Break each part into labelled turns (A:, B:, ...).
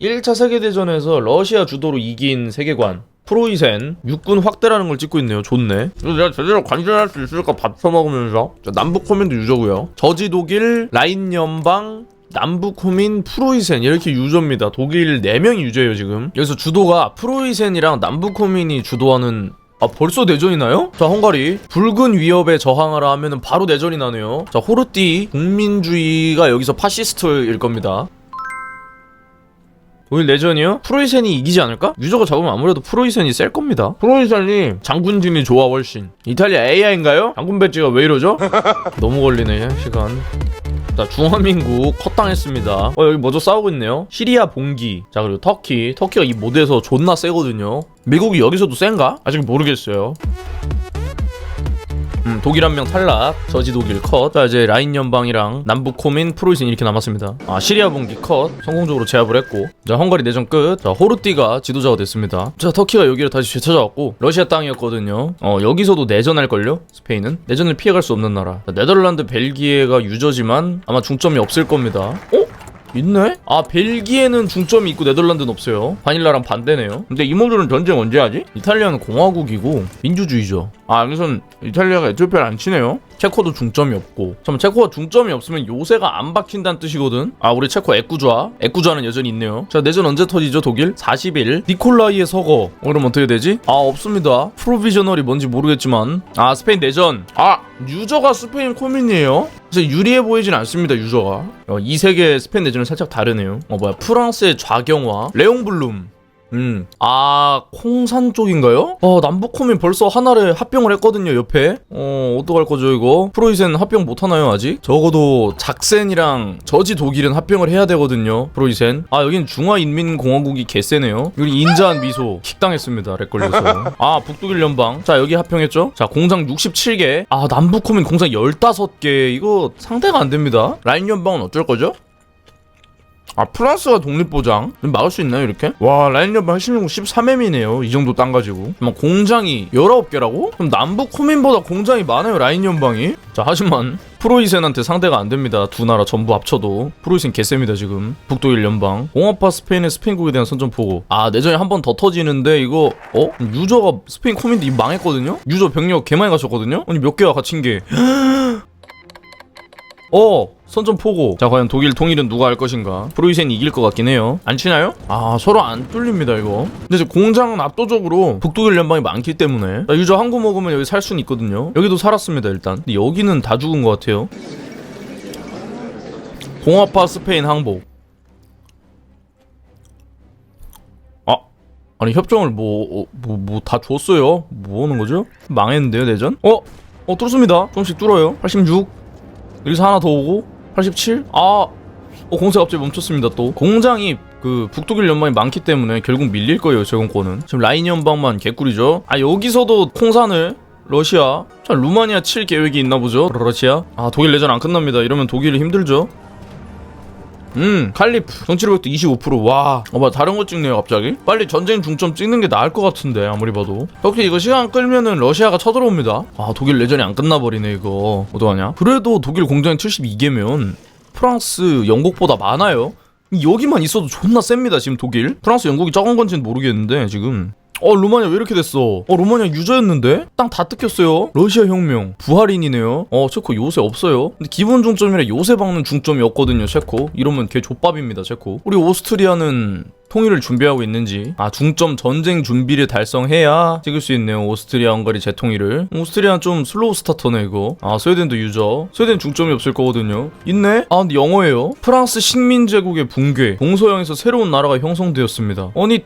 A: 1차 세계대전에서 러시아 주도로 이긴 세계관 프로이센 육군 확대라는 걸 찍고 있네요. 좋네. 내가 제대로 관전할 수 있을까 밥 처먹으면서. 자, 남북 호민도 유저고요. 저지 독일, 라인 연방, 남북 호민, 프로이센 이렇게 유저입니다. 독일 4명이 유저예요 지금. 여기서 주도가 프로이센이랑 남북 호민이 주도하는 아 벌써 내전이 나요? 자 헝가리 붉은 위협에 저항하라 하면은 바로 내전이 나네요. 자 호르띠 국민주의가 여기서 파시스트일 겁니다. 오늘 내전이요? 프로이센이 이기지 않을까? 유저가 잡으면 아무래도 프로이센이 셀 겁니다. 프로이센이 장군진이 좋아 훨씬. 이탈리아 AI인가요? 장군 배지가 왜 이러죠? 너무 걸리네 시간. 자 중화민국 컷당했습니다. 어 여기 먼저 싸우고 있네요. 시리아 봉기. 자 그리고 터키. 터키가 이 모드에서 존나 세거든요. 미국이 여기서도 센가? 아직 모르겠어요. 음, 독일 한 명 탈락, 저지 독일 컷. 자 이제 라인 연방이랑 남북 코민 프로이센 이렇게 남았습니다. 아 시리아 분기 컷 성공적으로 제압을 했고, 자 헝가리 내전 끝. 자 호르띠가 지도자가 됐습니다. 자 터키가 여기를 다시 되찾아왔고 러시아 땅이었거든요. 어 여기서도 내전할 걸요? 스페인은 내전을 피해갈 수 없는 나라. 자, 네덜란드, 벨기에가 유저지만 아마 중점이 없을 겁니다. 어? 있네? 아 벨기에는 중점이 있고 네덜란드는 없어요. 바닐라랑 반대네요. 근데 이모들은 전쟁 언제 하지? 이탈리아는 공화국이고 민주주의죠. 아 여기선 이탈리아가 에티오피아를 안 치네요? 체코도 중점이 없고. 잠깐 체코가 중점이 없으면 요새가 안 박힌다는 뜻이거든. 아 우리 체코 애꾸좌. 애꾸좌는 여전히 있네요. 자 내전 언제 터지죠 독일? 40일. 니콜라이의 서거. 어, 그럼 어떻게 되지? 아 없습니다. 프로비저널이 뭔지 모르겠지만. 아 스페인 내전. 아 유저가 스페인 코민이에요? 그래서 유리해 보이진 않습니다 유저가. 어, 이 세계 스페인 내전은 살짝 다르네요. 어 뭐야 프랑스의 좌경화 레옹블룸 음. 아, 콩산 쪽인가요? 어, 남북코민 벌써 하나를 합병을 했거든요, 옆에. 어, 어떡할 거죠, 이거? 프로이센 합병 못 하나요, 아직? 적어도 작센이랑 저지 독일은 합병을 해야 되거든요, 프로이센. 아, 여긴 중화인민공화국이 개세네요. 여기 인자한 미소. 킥당했습니다, 렉 걸려서. 아, 북독일 연방. 자, 여기 합병했죠? 자, 공장 67개. 아, 남북코민 공장 15개. 이거 상대가 안 됩니다. 라인 연방은 어쩔 거죠? 아 프랑스가 독립보장 막을 수 있나요 이렇게? 와 라인 연방 핵심연구 13M이네요 이 정도 땅 가지고 그럼 공장이 19개라고? 그럼 남북 코민보다 공장이 많아요 라인 연방이 자 하지만 프로이센한테 상대가 안 됩니다 두 나라 전부 합쳐도 프로이센 개셉니다 지금 북독일 연방 공화파 스페인의 스페인국에 대한 선전포고 아 내전에 한번 더 터지는데 이거 어? 유저가 스페인 코민도 이 망했거든요? 유저 병력 개 많이 갖췄거든요? 아니 몇 개가 갇힌 게 어 선전 포고. 자 과연 독일 통일은 누가 할 것인가? 프로이센이 이길 것 같긴 해요. 안 치나요? 아 서로 안 뚫립니다 이거. 근데 이제 공장은 압도적으로 북독일 연방이 많기 때문에. 자, 유저 한 구 먹으면 여기 살 수는 있거든요. 여기도 살았습니다 일단. 근데 여기는 다 죽은 것 같아요. 공화파 스페인 항복. 아 아니 협정을 뭐 뭐 뭐 다 줬어요? 뭐 하는 거죠? 망했는데요 내전? 어? 어 뚫습니다. 조금씩 뚫어요. 86 여기서 하나 더 오고? 87? 아, 어, 공사 갑자기 멈췄습니다 또. 공장이 그 북독일 연방이 많기 때문에 결국 밀릴 거예요 제공권은. 지금 라인 연방만 개꿀이죠? 아 여기서도 콩산을 러시아 자 루마니아 칠 계획이 있나 보죠? 러시아? 아 독일 내전 안 끝납니다. 이러면 독일이 힘들죠 음. 칼리프. 정치력도 25%와. 어봐 다른 거 찍네요 갑자기. 빨리 전쟁 중점 찍는 게 나을 것 같은데 아무리 봐도. 혹시 이거 시간 끌면은 러시아가 쳐들어옵니다. 아 독일 내전이 안 끝나버리네 이거. 어떡하냐? 그래도 독일 공장이 72개면 프랑스 영국보다 많아요. 여기만 있어도 존나 셉니다 지금 독일. 프랑스 영국이 적은 건지는 모르겠는데 지금 어 루마니아 왜 이렇게 됐어? 어 루마니아 유저였는데? 땅 다 뜯겼어요. 러시아 혁명. 부하린이네요. 어 체코 요새 없어요. 근데 기본 중점이라 요새 박는 중점이었거든요 체코. 이러면 개 족밥입니다 체코. 우리 오스트리아는 통일을 준비하고 있는지. 아 중점 전쟁 준비를 달성해야 찍을 수 있네요 오스트리아 헝가리 재통일을. 오스트리아는 좀 슬로우 스타터네 이거. 아 스웨덴도 유저. 스웨덴 중점이 없을 거거든요. 있네? 아 근데 영어예요. 프랑스 식민제국의 붕괴. 동서양에서 새로운 나라가 형성되었습니다. 아니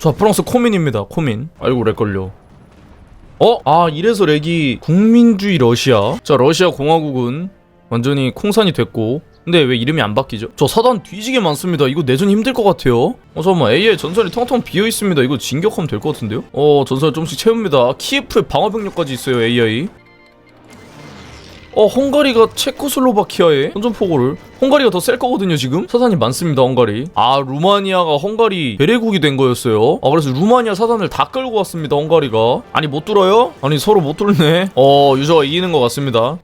A: 자 프랑스 코민입니다 코민. 아이고 렉 걸려. 어? 아 이래서 렉이 국민주의 러시아? 자 러시아 공화국은 완전히 콩산이 됐고. 근데 왜 이름이 안 바뀌죠? 저 사단 뒤지게 많습니다. 이거 내전이 힘들 것 같아요. 어 잠깐만. AI 전선이 텅텅 비어 있습니다. 이거 진격하면 될 것 같은데요? 어 전선 좀씩 채웁니다. 키예프에 방어병력까지 있어요 AI 어 헝가리가 체코슬로바키아에 선전포고를 헝가리가 더 셀 거거든요 지금? 사단이 많습니다 헝가리. 아 루마니아가 헝가리 배례국이 된 거였어요? 아 그래서 루마니아 사단을 다 끌고 왔습니다 헝가리가. 아니 못 뚫어요? 아니 서로 못 뚫네? 어 유저가 이기는 것 같습니다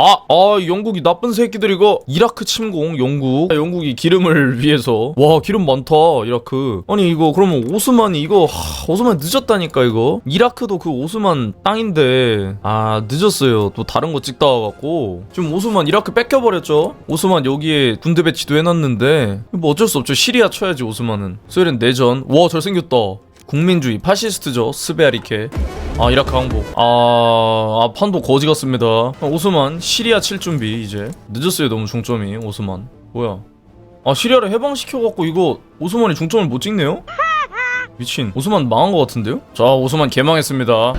A: 아, 아, 영국이 나쁜 새끼들 이거 이라크 침공 영국. 아, 영국이 기름을 위해서. 와, 기름 많다. 이라크. 아니 이거 그러면 오스만이 이거 하, 오스만 늦었다니까 이거. 이라크도 그 오스만 땅인데 아 늦었어요. 또 다른 거 찍다 와갖고 지금 오스만 이라크 뺏겨버렸죠. 오스만 여기에 군대 배치도 해놨는데 뭐 어쩔 수 없죠. 시리아 쳐야지 오스만은. 소련 내전. 와 잘생겼다. 국민주의 파시스트죠. 스베아리케. 아 이라크 항복. 아, 아 판도 거지 같습니다. 아, 오스만 시리아 칠 준비 이제. 늦었어요 너무 중점이 오스만. 뭐야? 아 시리아를 해방시켜갖고 이거 오스만이 중점을 못 찍네요? 미친. 오스만 망한 것 같은데요? 자 오스만 개망했습니다.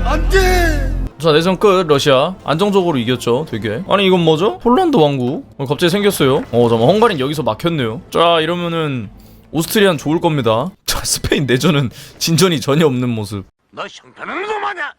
A: 자 내전 끝. 러시아 안정적으로 이겼죠 되게. 아니 이건 뭐죠? 폴란드 왕국? 어, 갑자기 생겼어요. 어 잠깐 헝가리는 여기서 막혔네요. 자 이러면은 오스트리아는 좋을 겁니다. 자 스페인 내전은 진전이 전혀 없는 모습.
B: 너 형편없는 놈 아냐?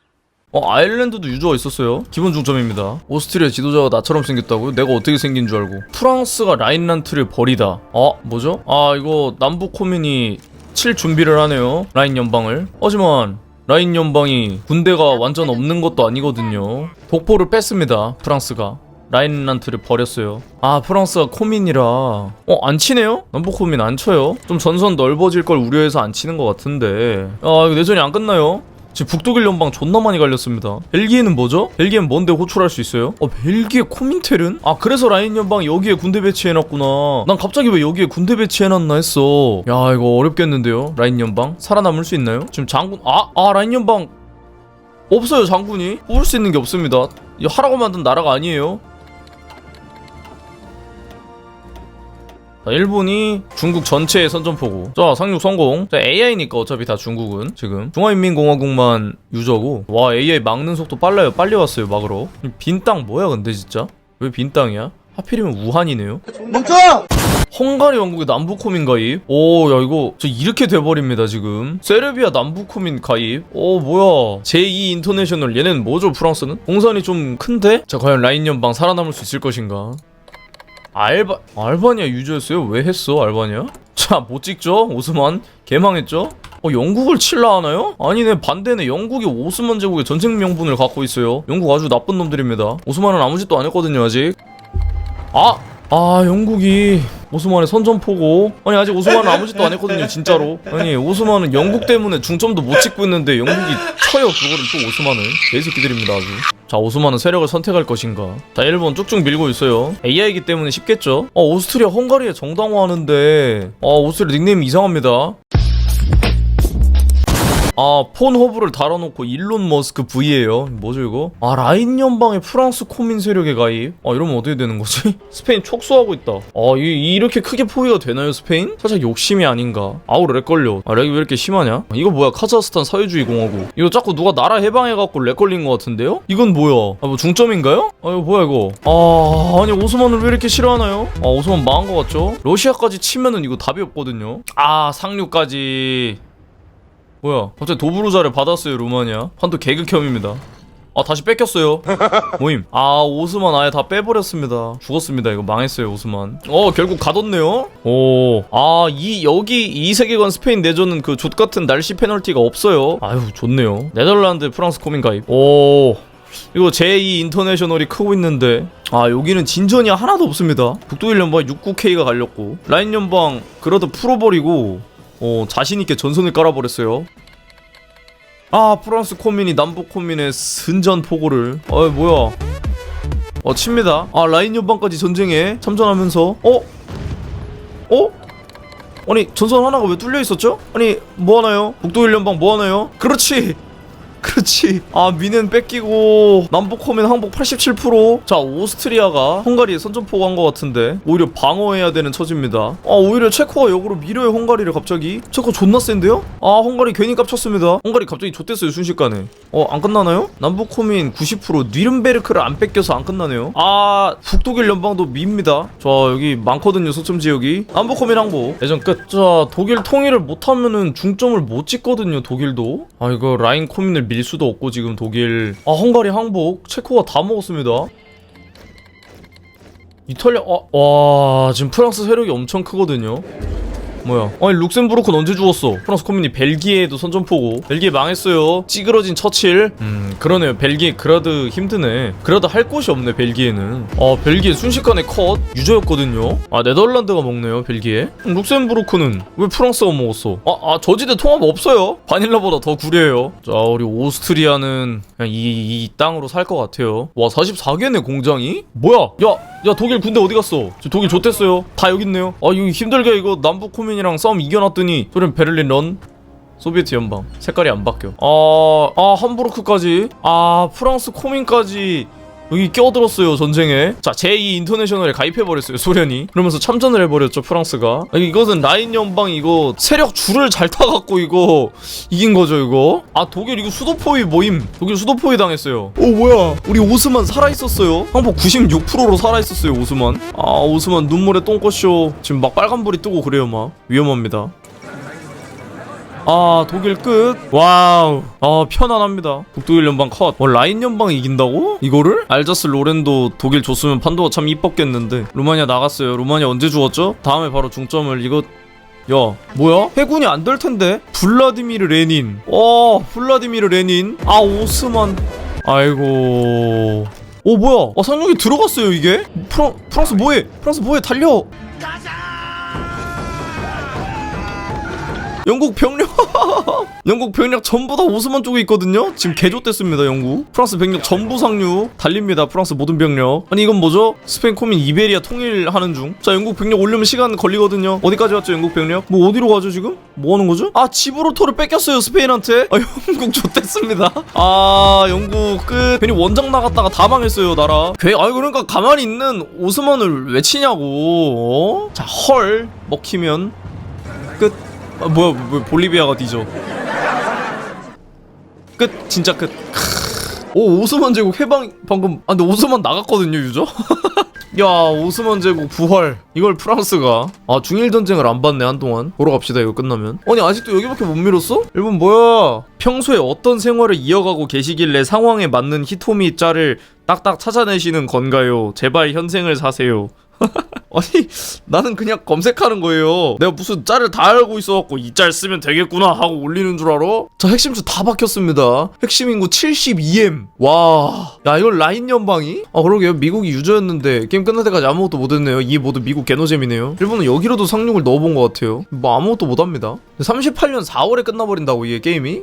A: 어 아일랜드도 유저가 있었어요. 기본 중점입니다. 오스트리아 지도자가 나처럼 생겼다고요? 내가 어떻게 생긴 줄 알고? 프랑스가 라인란트를 버리다. 아 뭐죠? 아 이거 남북 코민이 칠 준비를 하네요 라인 연방을. 하지만 라인 연방이 군대가 완전 없는 것도 아니거든요. 독포를 뺐습니다 프랑스가 라인란트를 버렸어요 아 프랑스가 코민이라 어 안 치네요? 남북 코민 안 쳐요 좀 전선 넓어질 걸 우려해서 안 치는 것 같은데 아 이거 내전이 안 끝나요 지금 북독일 연방 존나 많이 갈렸습니다. 벨기에는 뭐죠? 벨기에는 뭔데 호출할 수 있어요? 어, 벨기에 코민텔은? 아, 그래서 라인 연방 여기에 군대 배치해놨구나. 난 갑자기 왜 여기에 군대 배치해놨나 했어. 야, 이거 어렵겠는데요? 라인 연방? 살아남을 수 있나요? 지금 장군, 아, 아, 라인 연방. 없어요, 장군이. 뽑을 수 있는 게 없습니다. 이 하라고 만든 나라가 아니에요. 자, 일본이 중국 전체의 선전포고. 자, 상륙 성공. 자, AI니까 어차피 다 중국은 지금 중화인민공화국만 유저고. 와, AI 막는 속도 빨라요. 빨리 왔어요, 막으러. 빈 땅 뭐야, 근데 진짜? 왜 빈 땅이야? 하필이면 우한이네요.
C: 멈춰!
A: 헝가리 왕국의 남북코민 가입. 오, 야, 이거, 저 이렇게 돼버립니다, 지금. 세르비아 남북코민 가입. 오, 뭐야. 제2 인터내셔널. 얘는 뭐죠, 프랑스는? 공산이 좀 큰데? 자, 과연 라인 연방 살아남을 수 있을 것인가? 알바, 알바니아 유저였어요? 왜 했어, 알바니아? 자, 못 찍죠? 오스만. 개망했죠? 어, 영국을 칠라 하나요? 아니네, 반대네. 영국이 오스만 제국의 전쟁 명분을 갖고 있어요. 영국 아주 나쁜 놈들입니다. 오스만은 아무 짓도 안 했거든요, 아직. 아! 아 영국이 오스만의 선전포고. 아니 아직 오스만은 아무 짓도 안 했거든요 진짜로. 아니 오스만은 영국 때문에 중점도 못 찍고 있는데 영국이 쳐요 그거를 또 오스만을. 개새끼들입니다 아주. 자 오스만은 세력을 선택할 것인가. 자 일본 쭉쭉 밀고 있어요. AI이기 때문에 쉽겠죠? 어 오스트리아 헝가리에 정당화하는데. 아 오스트리아 닉네임 이상합니다 아, 폰허브를 달아놓고 일론 머스크 V예요. 뭐죠 이거? 아, 라인 연방의 프랑스 코민 세력에 가입. 아, 이러면 어떻게 되는 거지? 스페인 촉수하고 있다. 아, 이, 이렇게 크게 포위가 되나요, 스페인? 살짝 욕심이 아닌가? 아우, 렉 걸려. 아, 렉이 왜 이렇게 심하냐? 이거 뭐야, 카자흐스탄 사회주의 공화국. 이거 자꾸 누가 나라 해방해갖고 렉 걸린 것 같은데요? 이건 뭐야? 아, 뭐 중점인가요? 아, 이거 뭐야 이거? 아, 아니 오스만을 왜 이렇게 싫어하나요? 아, 오스만 망한 것 같죠? 러시아까지 치면은 이거 답이 없거든요. 아, 상류까지. 뭐야? 갑자기 도브루자를 받았어요 루마니아. 판도 개극혐입니다. 아 다시 뺏겼어요? 모임. 아 오스만 아예 다 빼버렸습니다. 죽었습니다. 이거 망했어요 오스만. 어 결국 가뒀네요? 오 아 이 여기 이 세계관 스페인 내전은 그 족같은 날씨 페널티가 없어요? 아유 좋네요. 네덜란드 프랑스 코민 가입. 오. 이거 제2 인터내셔널이 크고 있는데. 아 여기는 진전이 하나도 없습니다. 북독일 연방 69K가 갈렸고. 라인 연방 그래도 풀어버리고 어 자신있게 전선을 깔아버렸어요 아 프랑스 코민이 남북 코민의 순전 포고를 어 뭐야 어 칩니다 아 라인 연방까지 전쟁에 참전하면서 어? 어? 아니 전선 하나가 왜 뚫려 있었죠? 아니 뭐 하나요? 북독일 연방 뭐 하나요? 그렇지 그렇지. 아 미는 뺏기고 남북 호민 항복 87%자 오스트리아가 헝가리에 선전포고 한것 같은데 오히려 방어해야 되는 처지입니다. 아 오히려 체코가 역으로 밀어요 헝가리를 갑자기. 체코 존나 센데요? 아 헝가리 괜히 깝쳤습니다. 헝가리 갑자기 좆됐어요 순식간에. 어 안 끝나나요? 남북 호민 90% 뉘른베르크를 안 뺏겨서 안 끝나네요. 아 북독일 연방도 밉니다. 자 여기 많거든요 소점 지역이. 남북 호민 항복. 예전 끝자 독일 통일을 못하면은 중점을 못 찍거든요 독일도. 아 이거 라인 코민을 밀 수도 없고 지금 독일. 아 헝가리 항복 체코가 다 먹었습니다. 이탈리아 아, 와 지금 프랑스 세력이 엄청 크거든요 뭐야? 아니 룩셈부르크는 언제 죽었어? 프랑스 코민이 벨기에도 선전포고. 벨기에 망했어요. 찌그러진 처칠. 음 그러네요. 벨기에 그라드 힘드네. 그라드 할 곳이 없네 벨기에는. 아 벨기에 순식간에 컷. 유저였거든요. 아 네덜란드가 먹네요 벨기에. 음, 룩셈부르크는 왜 프랑스가 먹었어? 아, 아 저지대 통합 없어요. 바닐라보다 더 구려요. 자 우리 오스트리아는 그냥 이, 이 땅으로 살 것 같아요. 와 44개네 공장이? 뭐야? 야, 야 독일 군대 어디 갔어? 저 독일 좋댔어요. 다 여기 있네요. 아 이거 힘들게 이거 남북 코민 이랑 싸움 이겨놨더니 소련 베를린 런? 소비에트 연방. 색깔이 안 바뀌어. 아, 아 함부르크까지? 아 프랑스 코민까지 여기 껴들었어요 전쟁에. 자 제2 인터내셔널에 가입해버렸어요 소련이. 그러면서 참전을 해버렸죠 프랑스가. 아니, 이것은 라인 연방 이거 세력 줄을 잘 타갖고 이거 이긴 거죠 이거. 아 독일 이거 수도포위 모임. 독일 수도포위 당했어요. 오 뭐야. 우리 오스만 살아있었어요. 항복 96%로 살아있었어요 오스만. 아 오스만 눈물의 똥꼬쇼. 지금 막 빨간불이 뜨고 그래요 막. 위험합니다 아 독일 끝. 와우. 아 편안합니다. 북독일 연방 컷. 어, 라인 연방이 이긴다고? 이거를? 알자스 로렌도 독일 줬으면 판도가 참 이뻤겠는데. 루마니아 나갔어요. 루마니아 언제 죽었죠? 다음에 바로 중점을 이거 야 뭐야? 해군이 안 될 텐데. 블라디미르 레닌. 어 블라디미르 레닌. 아 오스만. 아이고. 오 뭐야? 아 상륙이 들어갔어요 이게? 프랑, 프랑스 뭐해? 프랑스 뭐해? 달려 영국 병력. 영국 병력 전부 다 오스만 쪽에 있거든요? 지금 개조됐습니다 영국. 프랑스 병력 전부 상륙 달립니다 프랑스 모든 병력. 아니 이건 뭐죠? 스페인 코민 이베리아 통일하는 중자 영국 병력 오려면 시간 걸리거든요. 어디까지 왔죠 영국 병력? 뭐 어디로 가죠 지금? 뭐 하는 거죠? 아 지브롤터를 뺏겼어요 스페인한테. 아 영국 좋댔습니다. 아 영국 끝. 괜히 원정 나갔다가 다 망했어요 나라. 괜히 아 그러니까 가만히 있는 오스만을 왜 치냐고 어? 자헐. 먹히면 끝 아, 뭐야, 뭐, 볼리비아가 뒤져. 끝, 진짜 끝. 크으. 오, 오스만 제국 해방, 방금, 아, 근데 오스만 나갔거든요, 유저? 야, 오스만 제국 부활. 이걸 프랑스가. 아, 중일 전쟁을 안 봤네, 한동안. 보러 갑시다, 이거 끝나면. 아니, 아직도 여기밖에 못 밀었어? 일본 뭐야? 평소에 어떤 생활을 이어가고 계시길래 상황에 맞는 히토미 짤을 딱딱 찾아내시는 건가요? 제발 현생을 사세요. 아니 나는 그냥 검색하는 거예요. 내가 무슨 짤을 다 알고 있어갖고 이 짤 쓰면 되겠구나 하고 올리는 줄 알아? 자 핵심수 다 박혔습니다. 핵심 인구 72M 와야 이걸 라인 연방이? 아 그러게요. 미국이 유저였는데 게임 끝날 때까지 아무것도 못했네요. 이 모두 미국 개노잼이네요. 일본은 여기로도 상륙을 넣어본 것 같아요. 뭐 아무것도 못합니다. 38년 4월에 끝나버린다고 이게 게임이?